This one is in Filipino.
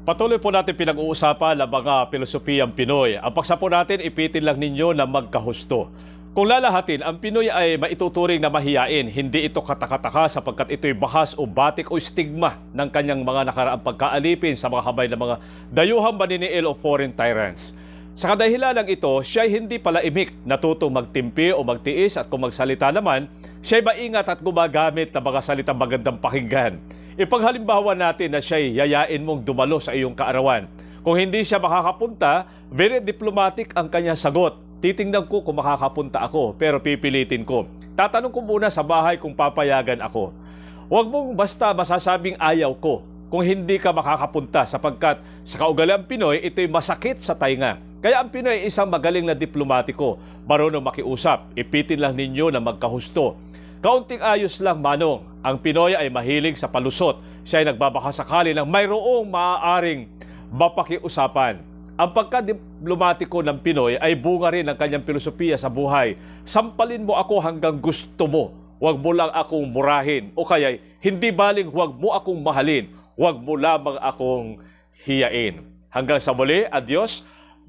Patuloy po natin pinag-uusapan ang mga pilosopiyang Pinoy. Ang paksa po natin, ipitin lang ninyo na magkahusto. Kung lalahatin, ang Pinoy ay maituturing na mahiyain. Hindi ito katakataka sapagkat ito'y bahas o batik o stigma ng kanyang mga nakaraang pagkaalipin sa mga habay ng mga dayuhang maniniil o foreign tyrants. Sa kadahilalang ito, siya ay hindi pala imik, natutong magtimpi o magtiis at kung magsalita naman, siya ay maingat at gumagamit ng mga salitang magandang pakinggan. Ipaghalimbawa natin na siya ay yayain mong dumalo sa iyong kaarawan. Kung hindi siya makakapunta, very diplomatic ang kanyang sagot. Titingnan ko kung makakapunta ako, pero pipilitin ko. Tatanong ko muna sa bahay kung papayagan ako. Huwag mong basta masasabing ayaw ko kung hindi ka makakapunta sapagkat sa kaugalian Pinoy, ito'y masakit sa tainga. Kaya ang Pinoy isang magaling na diplomatiko, marunong makiusap, ipitin lang ninyo na magkahusto. Kaunting ayos lang manong, ang Pinoy ay mahilig sa palusot. Siya ay nagbabakasakali ng mayroong maaaring mapakiusapan. Ang pagka-diplomatiko ng Pinoy ay bunga rin ng kanyang filosofiya sa buhay. Sampalin mo ako hanggang gusto mo. Huwag mo lang akong murahin. O kaya hindi baling huwag mo akong mahalin. Huwag mo lamang akong hiyain. Hanggang sa muli, adios.